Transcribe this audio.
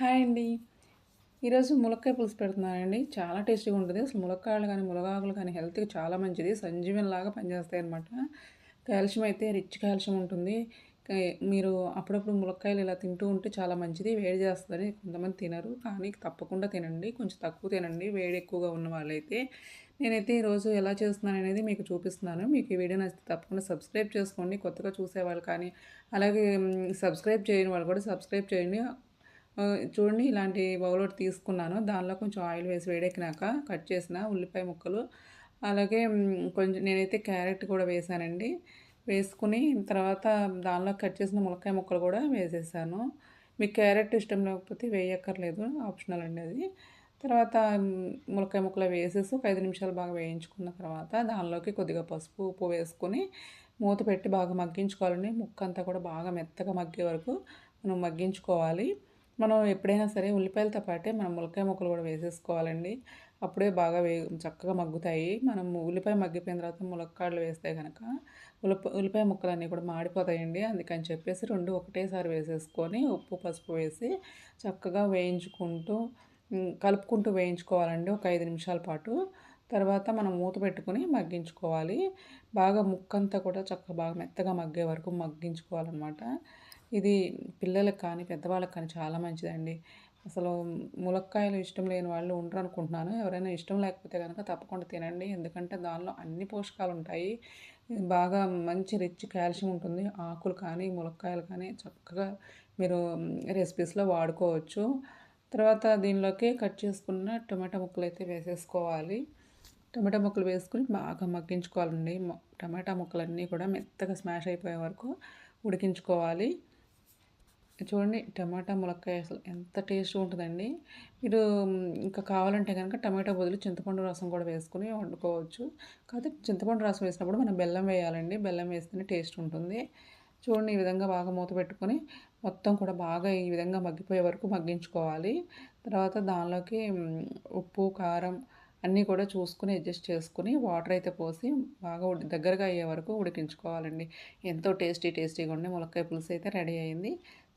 Hi అండి. ఈరోజు ములక్కాయ పులుసు పెడుతున్నానండి. చాలా టేస్టీగా ఉంటుంది. అసలు ములక్కాయలు కానీ ములగాకులు కానీ హెల్త్కి చాలా మంచిది. సంజీవన్ లాగా పనిచేస్తాయి అనమాట కాల్షియం అయితే రిచ్ కాల్షియం ఉంటుంది. మీరు అప్పుడప్పుడు ములక్కాయలు ఇలా తింటూ ఉంటే చాలా మంచిది. వేడి చేస్తుందని కొంతమంది తినరు. కానీ తప్పకుండా తినండి. కొంచెం తక్కువ తినండి. వేడి ఎక్కువగా ఉన్న వాళ్ళైతే. నేనైతే ఈరోజు ఎలా చేస్తున్నాను అనేది మీకు చూపిస్తున్నాను. మీకు ఈ వీడియో నచ్చితే తప్పకుండా సబ్స్క్రైబ్ చేసుకోండి. కొత్తగా చూసేవాళ్ళు కానీ అలాగే సబ్స్క్రైబ్ చేయని వాళ్ళు కూడా సబ్స్క్రైబ్ చేయండి. చూడండి ఇలాంటి బౌల్ ఒకటి తీసుకున్నాను. దానిలో కొంచెం ఆయిల్ వేసి వేడెక్కినాక కట్ చేసిన ఉల్లిపాయ ముక్కలు. అలాగే కొంచెం నేనైతే క్యారెట్ కూడా వేసానండి. వేసుకుని తర్వాత దానిలో కట్ చేసిన ములక్కాయ ముక్కలు కూడా వేసేసాను. మీకు క్యారెట్ ఇష్టం లేకపోతే వేయక్కర్లేదు ఆప్షనల్ అండి అది. తర్వాత ములక్కాయ ముక్కలు వేసేసి ఒక ఐదు నిమిషాలు బాగా వేయించుకున్న తర్వాత దానిలోకి కొద్దిగా పసుపు ఉప్పు వేసుకొని మూత పెట్టి బాగా మగ్గించుకోవాలండి. ముక్క అంతా కూడా బాగా మెత్తగా మగ్గే వరకు మనం మగ్గించుకోవాలి. మనం ఎప్పుడైనా సరే ఉల్లిపాయలతో పాటే మనం ములక్కాయ ముక్కలు కూడా వేసేసుకోవాలండి. అప్పుడే బాగా వే చక్కగా మగ్గుతాయి. మనం ఉల్లిపాయ మగ్గిపోయిన తర్వాత ములక్కాడలు వేస్తే కనుక ఉల్లిప ఉల్లిపాయ ముక్కలన్నీ కూడా మాడిపోతాయండి. అందుకని చెప్పేసి రెండు ఒకటేసారి వేసేసుకొని ఉప్పు పసుపు వేసి చక్కగా వేయించుకుంటూ కలుపుకుంటూ వేయించుకోవాలండి. ఒక ఐదు నిమిషాల పాటు. తర్వాత మనం మూత పెట్టుకుని మగ్గించుకోవాలి. బాగా ముక్కంతా కూడా చక్కగా బాగా మెత్తగా మగ్గే వరకు మగ్గించుకోవాలన్నమాట. ఇది పిల్లలకు కానీ పెద్దవాళ్ళకి కానీ చాలా మంచిదండి. అసలు ములక్కాయలు ఇష్టం లేని వాళ్ళు ఉండరు అనుకుంటున్నాను. ఎవరైనా ఇష్టం లేకపోతే కనుక తప్పకుండా తినండి. ఎందుకంటే దానిలో అన్ని పోషకాలు ఉంటాయి బాగా మంచి రిచ్ కాల్షియం ఉంటుంది. ఆకులు కానీ ములక్కాయలు కానీ చక్కగా మీరు రెసిపీస్లో వాడుకోవచ్చు. తర్వాత దీనిలోకి కట్ చేసుకున్న టమాటా ముక్కలు అయితే వేసేసుకోవాలి. టమాటా ముక్కలు వేసుకుని బాగా మగ్గించుకోవాలండి. టమాటా ముక్కలన్నీ కూడా మెత్తగా స్మాష్ అయిపోయే వరకు ఉడికించుకోవాలి. చూడండి టమాటా ములక్కాయ అసలు ఎంత టేస్ట్ ఉంటుందండి. మీరు ఇంకా కావాలంటే కనుక టమాటా బదులు చింతపండు రసం కూడా వేసుకుని వండుకోవచ్చు. కాకపోతే చింతపండు రసం వేసినప్పుడు మనం బెల్లం వేయాలండి. బెల్లం వేస్తేనే టేస్ట్ ఉంటుంది. చూడండి ఈ విధంగా బాగా మూత పెట్టుకొని మొత్తం కూడా బాగా ఈ విధంగా మగ్గిపోయే వరకు మగ్గించుకోవాలి. తర్వాత దానిలోకి ఉప్పు కారం అన్నీ కూడా చూసుకుని అడ్జస్ట్ చేసుకుని వాటర్ అయితే పోసి బాగా దగ్గరగా అయ్యే వరకు ఉడికించుకోవాలండి. ఎంతో టేస్టీ టేస్టీగా ఉండే ములక్కాయ పులుసు అయితే రెడీ అయింది.